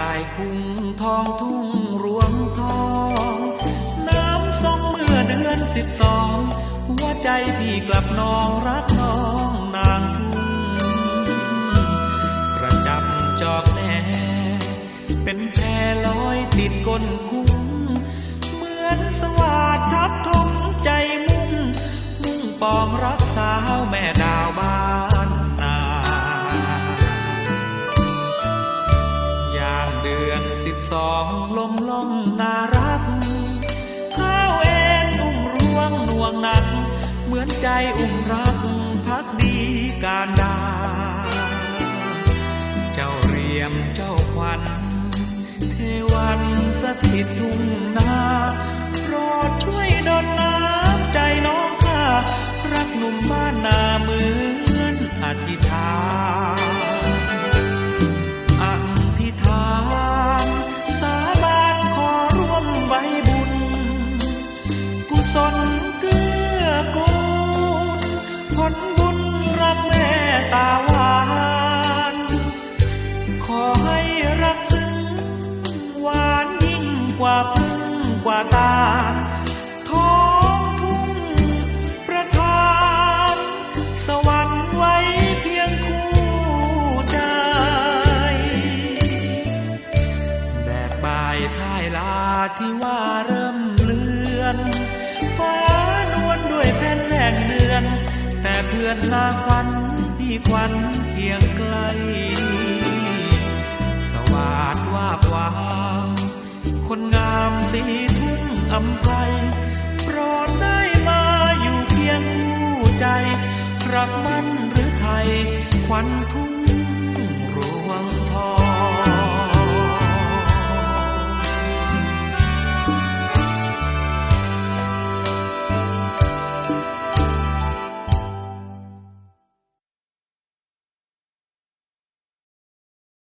ลายคุ้งทองทุ่งรวงทอง น้ำสองเมื่อเดือนสิบสอง หัวใจพี่กลับนองรักน้องนาง อย่างเดือนสิบสองลมล่องนารักข้าวเอ็นอุ้มร่วงน่วงหนัก เหมือนใจอุ้มรักพักดีการดา เจ้าเรียมเจ้าควันเทวันสถิตทุ่งนาโปรดช่วยดลน้ำใจน้องข้ารักหนุ่มบ้านนาเหมือนอธิษฐาน พึ่งกว่าตา ท้องทุ่งประทาน สวรรค์ไว้เพียงคู่ใจ แดดบ่ายพ่ายลาที่ว่าเริ่มเลือน ฟ้านวลด้วยแผ่นแห่งเดือน แต่เพื่อนลาควันพี่ควันเคียงไกล สวาดว่าบวาน สีทุ่งอำไพโปรดได้มาอยู่เคียงคู่ใจรักมันหรือไทยควันทุ่ง